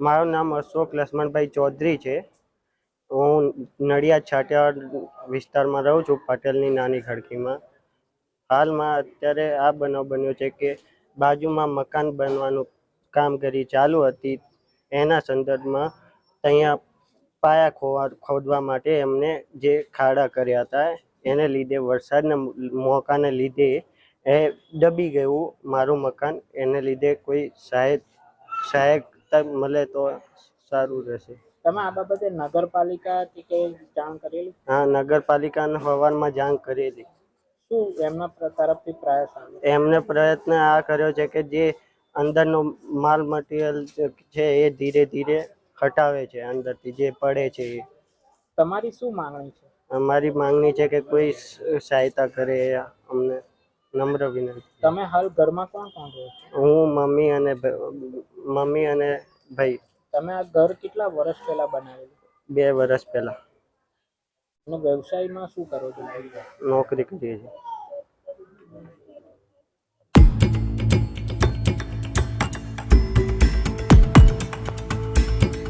મારું નામ અશોક લક્ષ્મણભાઈ ચૌધરી છે. હું નડિયાદ છાટિયાવાડ વિસ્તારમાં રહું છું, પટેલની નાની ખડકીમાં. હાલમાં અત્યારે આ બનાવ બન્યો છે કે બાજુમાં મકાન બનવાનું કામગીરી ચાલુ હતી. એના સંદર્ભમાં અહીંયા પાયા ખોવા, ખોદવા માટે એમને જે ખાડા કર્યા હતા, એને લીધે વરસાદના મોકાને લીધે એ દબી ગયું મારું મકાન. એને લીધે કોઈ સહાય સહાયતા મળે તો સારું રહેશે. તમે આ બાબતે નગરપાલિકા કે જાણ કરેલી? હા નગરપાલિકાને હવારમાં જાણ કરેલી. શું એમના તરફથી પ્રયાસ એમને પ્રયત્ન આ કર્યો છે કે જે અંદરનો માલ મટીરિયલ છે એ ધીરે ધીરે હટાવે છે અંદરથી જે પડે છે એ. તમારી શું માંગણી છે? અમારી માંગણી છે કે કોઈ સહાયતા કરે અમને. નમ્ર વિનંતી. તમે હાલ ઘરમાં કોણ કોણ રહો છો? હું મમ્મી અને મમ્મી અને ભાઈ. તમે આ ઘર કેટલા વર્ષ પહેલા બનાવેલું? બે વર્ષ પહેલા. અને વ્યવસાયમાં શું કરો છો નોકરી કરીએ છીએ.